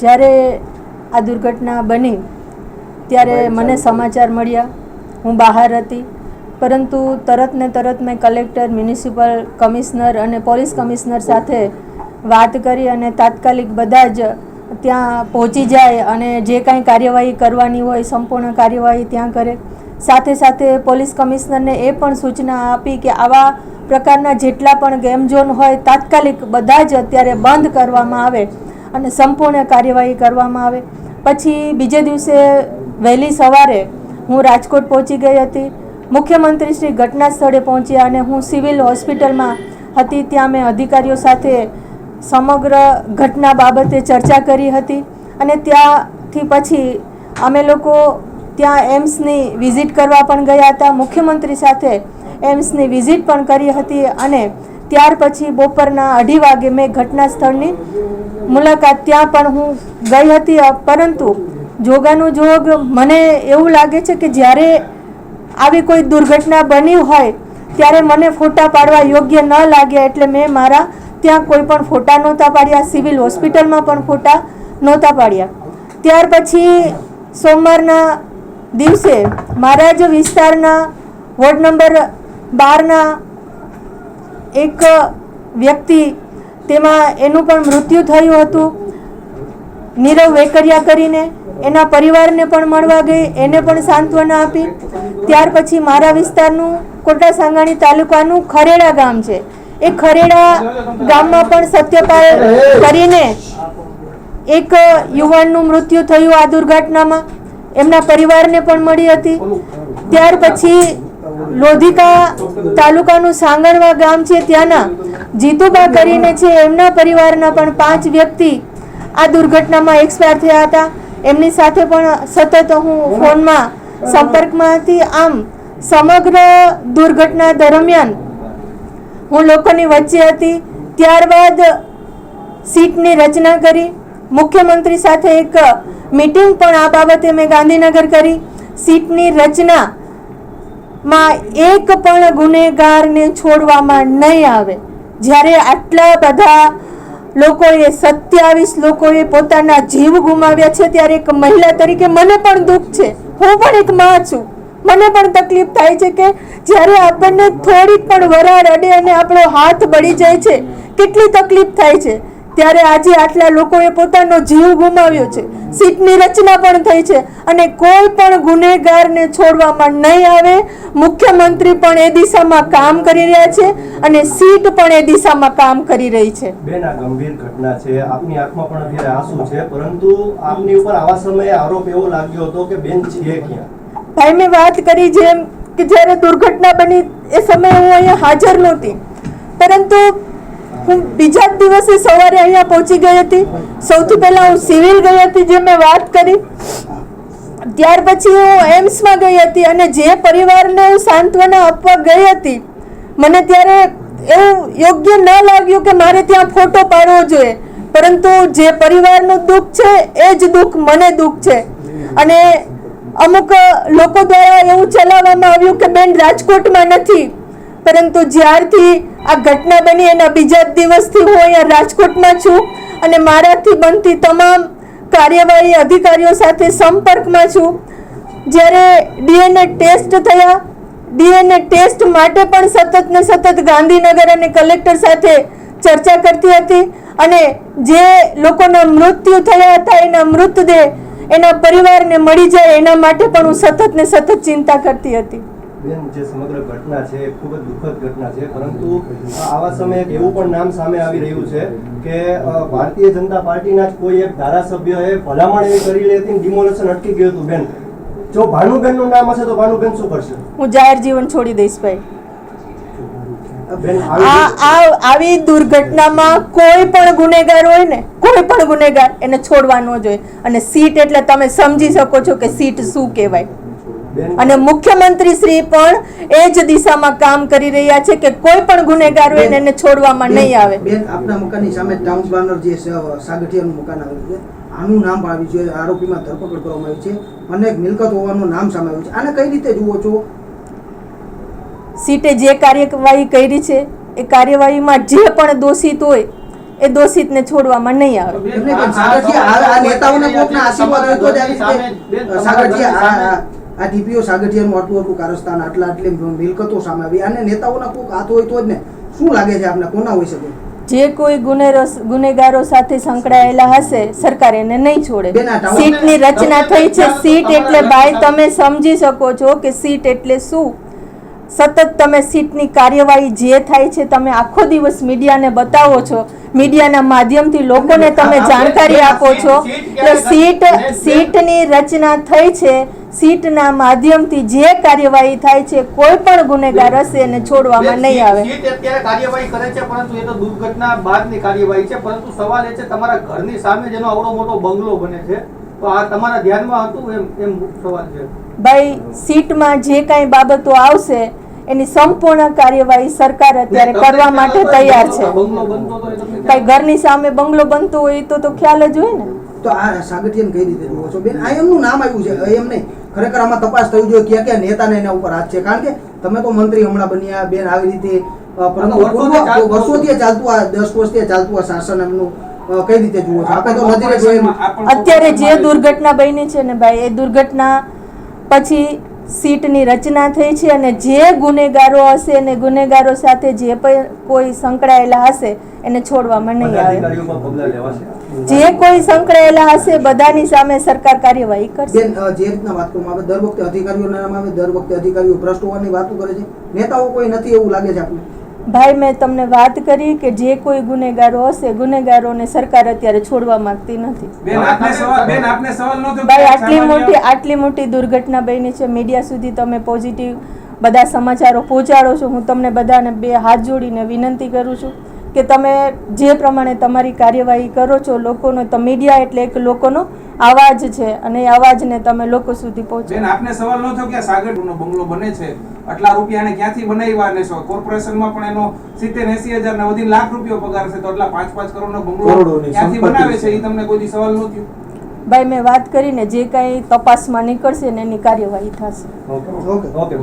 જ્યારે આ દુર્ઘટના બની ત્યારે મને સમાચાર મળ્યા. હું બહાર હતી પરંતુ તરત ને તરત મેં કલેક્ટર મ્યુનિસિપલ કમિશનર અને પોલીસ કમિશનર સાથે વાત કરી અને તાત્કાલિક બધા જ ત્યાં પહોંચી જાય અને જે કાંઈ કાર્યવાહી કરવાની હોય સંપૂર્ણ કાર્યવાહી ત્યાં કરે. સાથે સાથે પોલીસ કમિશનરને એ પણ સૂચના આપી કે આવા પ્રકારના જેટલા પણ ગેમ ઝોન હોય તાત્કાલિક બધા જ અત્યારે બંધ કરવામાં આવે. અને સંપૂર્ણ કાર્યવાહી કરવામાં આવે. પછી બીજે દિવસે વહેલી સવારે હું રાજકોટ પહોંચી ગઈ હતી. મુખ્યમંત્રી શ્રી ઘટના સ્થળે પહોંચ્યા અને હું સિવિલ હોસ્પિટલમાં હતી. ત્યાં મેં અધિકારીઓ સાથે સમગ્ર ઘટના બાબતે ચર્ચા કરી હતી અને ત્યાંથી પછી અમે લોકો ત્યાં એમ્સની વિઝિટ કરવા પણ ગયા હતા. મુખ્યમંત્રી સાથે એમ્સની વિઝિટ પણ કરી હતી અને ત્યાર પછી બપોરના અઢી વાગે મેં ઘટના સ્થળની મુલાકાત ત્યાં પણ હું ગઈ હતી પરંતુ જોગાનું જોગ મને એવું લાગે છે કે જ્યારે આવી કોઈ દુર્ઘટના બની હોય, ત્યારે મને ફોટા પાડવા યોગ્ય ન લાગે એટલે મેં મારા ત્યાં કોઈ પણ ફોટા નહોતા પાડ્યા, સિવિલ હોસ્પિટલમાં પણ ફોટા નહોતા પાડ્યા. ત્યાર પછી સોમવારના દિવસે મારા જ વિસ્તારના વોર્ડ નંબર બારના એક વ્યક્તિ તેમાં એનું પણ મૃત્યુ થયું હતું. નીરવ વેકરિયા કરીને એના પરિવારને પણ મળવા ગઈ, એને પણ સાંત્વના આપી. ત્યાર પછી મારા વિસ્તારનું કોટા સાંગાણી તાલુકાનું ખરેડા ગામ છે. એ ખરેડા ગામમાં પણ સત્યપાલ કરીને એક યુવાનનું મૃત્યુ થયું આ દુર્ઘટનામાં. એમના પરિવારને પણ મળી હતી. ત્યાર પછી લોધિકા તાલુકાનું સાંગણવા ગામ છે ત્યાંના. જીતુબા કરીને છે એમના પરિવારના પણ પાંચ વ્યક્તિ આ દુર્ઘટનામાં એક્સપાયર થયા હતા. એમની સાથે પણ સતત હું ફોનમાં સંપર્કમાં હતી આમ સમગ્ર દુર્ઘટના દરમિયાન હું લોકોની વચ્ચે હતી. ત્યારબાદ સીટની રચના કરી. મુખ્યમંત્રી સાથે એક મીટિંગ પણ આ બાબતે મેં ગાંધીનગર કરી. સીટની રચના માં એક પણ ગુનેગારને છોડવામાં નહીં આવે. જ્યારે આટલા બધા લોકોએ સત્યાવીસ લોકોએ પોતાના જીવ ગુમાવ્યા છે, ત્યારે એક મહિલા તરીકે મને પણ દુઃખ છે. હું પણ એક માં છું. મને પણ તકલીફ થાય છે કે જ્યારે આપણને થોડીક પણ વરાળ અડે અને આપણો હાથ બળી જાય છે, કેટલી તકલીફ થાય છે. ત્યારે આજે આટલા લોકોએ પોતાનો જીવ ગુમાવ્યો છે. સીટની રચના પણ થઈ છે અને કોઈ પણ ગુનેગારને છોડવામાં નહીં આવે. મુખ્યમંત્રી પણ એ દિશામાં કામ કરી રહ્યા છે અને સીટ પણ એ દિશામાં કામ કરી રહી છે. બેન આ ગંભીર ઘટના છે. આપની આંખમાં પણ અત્યારે આંસુ છે પરંતુ આપની ઉપર આવા સમયે આરોપ એવો લાગ્યો હતો કે બેન છે ક્યાં? ભાઈ મેં વાત કરી જેમ કે જ્યારે દુર્ઘટના બની એ સમયે હું અહીંયા હાજર નહોતી. પરંતુ હું બીજા જ દિવસે સવારે અહીંયા પહોંચી ગઈ હતી. સૌથી પહેલા હું સિવિલ ગઈ હતી જે મેં વાત કરી. ત્યાર પછી હું એમ્સમાં ગઈ હતી અને જે પરિવારને હું સાંત્વના આપવા ગઈ હતી, મને ત્યારે એવું યોગ્ય ન લાગ્યું કે મારે ત્યાં ફોટો પાડવો જોઈએ. પરંતુ જે પરિવારનું દુઃખ છે, એ જ દુઃખ મને દુઃખ છે. અને અમુક લોકો દ્વારા એવું ચલાવવામાં આવ્યું કે બેન રાજકોટમાં નથી. પરંતુ જ્યારથી આ ઘટના બની એના બીજા દિવસથી હું અહીંયા રાજકોટમાં છું અને મારાથી બનતી તમામ કાર્યવાહી અધિકારીઓ સાથે સંપર્કમાં છું, જ્યારે ડીએનએ ટેસ્ટ થયા. ડીએનએ ટેસ્ટ માટે પણ સતત ને સતત ગાંધીનગર અને કલેક્ટર સાથે ચર્ચા કરતી હતી અને જે લોકોના મૃત્યુ થયા હતા એના મૃતદેહ એના પરિવારને મળી જાય એના માટે પણ હું સતત ને સતત ચિંતા કરતી હતી. બેન જે સમગ્ર ઘટના છે એ ખૂબ જ દુઃખદ ઘટના છે. પરંતુ આવા સમયે એક એવું પણ નામ સામે આવી રહ્યું છે કે ભારતીય જનતા પાર્ટીના જ કોઈ એક ધારાસભ્યએ ભલામણ એવી કરી હતી ડિમોલેશન અટકી ગયું હતું. બેન જો ભાનુબેનનું નામ હશે તો ભાનુબેન શું કરશે? હું જાહેર જીવન છોડી દઈશ ભાઈ. આવી દુર્ઘટનામાં કોઈ પણ ગુનેગાર હોય ને કોઈ પણ ગુનેગાર એને છોડવા ન જોઈએ. અને સીટ એટલે તમે સમજી શકો છો કે સીટ શું કહેવાય. અને મુખ્યમંત્રી શ્રી પણ એ જ દિશામાં કામ કરી રહ્યા છે કે કોઈ પણ ગુનેગાર હોય એને છોડવામાં નહીં આવે. બેન આપના મકાનની સામે ટાઉન પ્લાનર જે સાગઠિયાનું મકાન આવેલું છે. આનું નામ આવી છે આરોપીમાં ધરપકડ કરવામાં આવી છે. અને એક મિલકત હોવાનું નામ સામે આવ્યું છે. આને કઈ રીતે જુઓ છો? સીટે જે કાર્યવાહી કરી છે એ કાર્યવાહીમાં જે પણ દોષિત હોય એ દોષિતને છોડવામાં નહીં આવે. આ ટીપીઓ સાગઠિયાનું આટલું આટલું કારસ્તાન આટલા આટલી મિલકતો સામે આવી. અને નેતાઓના કોઈક હાથ હોય તો જ ને. શું લાગે છે આપને? કોના હોઈ શકે? જે કોઈ ગુનેરો ગુનેગારો સાથે સંકળાયેલા હશે સરકાર એને નહીં છોડે. સીટની રચના થઈ છે. સીટ એટલે ભાઈ તમે સમજી શકો છો કે સીટ એટલે શું? સતત તમે સીટની કાર્યવાહી જે થાય છે તમે આખો દિવસ મીડિયાને બતાવો છો. મીડિયાના માધ્યમથી લોકોને તમે જાણકારી આપો છો એટલે સીટ સીટની રચના થઈ છે સીટના માધ્યમથી જે કાર્યવાહી થાય છે કોઈ પણ ગુનેગાર હશે એને છોડવામાં નહીં આવે. સીટ અત્યારે કાર્યવાહી કરે છે પરંતુ એ તો દુર્ઘટના બાદની કાર્યવાહી છે પરંતુ સવાલ એ છે તમારા ઘરની સામે જેનો આવડો મોટો બંગલો બને છે તો આ તમારા ધ્યાનમાં હતું એમ એમ સવાલ છે? ભાઈ સીટમાં જે કાંઈ બાબતો આવશે એની સંપૂર્ણ કાર્યવાહી સરકાર અત્યારે કરવા માટે તૈયાર છે. ભાઈ ઘરની સામે બંગલો બનતો હોય તો તો ખ્યાલ જ હોય ને. તો આ સાગઠિયાને કઈ રીતે જુઓ છો? બેન આ એમનું નામ આવ્યું છે એમ નહીં ખરેખર આમાં તપાસ થવી જોઈએ ક્યાં ક્યાં નેતાને એના ઉપર હાથ છે. કારણ કે તમે તો મંત્રી હમણાં બન્યા બેન આવી રીતે પરંતુ વર્ષોથી ચાલતું આ દસ વર્ષથી ચાલતું આ શાસન એમનું કઈ રીતે જુઓ છો? આપણે તો નજરે અત્યારે જે દુર્ઘટના બની છે ને ભાઈ એ દુર્ઘટના પછી સીટની રચના થઈ છે અને જે ગુનેગારો હશે અને ગુનેગારો સાથે જે પણ કોઈ સંકળાયેલા હશે એને છોડવામાં નહીં આવે. જે કોઈ સંકળાયેલા હશે બધાની સામે સરકાર કાર્યવાહી કરશે. જે રીતના વાત કરવામાં આવે દર વખતે અધિકારીઓ નામ આવે દર વખતે અધિકારીઓ ભ્રષ્ટ હોવાની વાતો કરે છે. નેતાઓ કોઈ નથી એવું લાગે છે આપને? ભાઈ મેં તમને વાત કરી કે જે કોઈ ગુનેગારો હશે ગુનેગારોને સરકાર અત્યારે છોડવા માંગતી નથી. ભાઈ આટલી મોટી આટલી મોટી દુર્ઘટના બની છે મીડિયા સુધી તમે પોઝિટિવ બધા સમાચારો પહોંચાડો છો. હું તમને બધાને બે હાથ જોડીને વિનંતી કરું છું. કે તમે જે પ્રમાણે તમારી કાર્યવાહી કરો છો લોકોનો તો મીડિયા એટલે એક લોકોનો અવાજ છે અને એ અવાજને તમે લોકો સુધી બેન પહોંચાડો આપને સવાલ નહોતો કે આ સાગરનો બંગલો બને છે? આટલા રૂપિયાને ક્યાંથી બનાવ્યા ને શું કોર્પોરેશનમાં પણ એનો સિત્તેર એસી હજાર ને વધી લાખ રૂપિયો પગાર છે તો એટલા પાંચ પાંચ કરોડનો બંગલો ક્યાંથી બનાવે છે. એ તમને કોઈ સવાલ સવાલ થયો? ભાઈ મેં વાત કરીને જે કાંઈ તપાસમાં નીકળશે ને એની કાર્યવાહી થશે. Okay okay okay.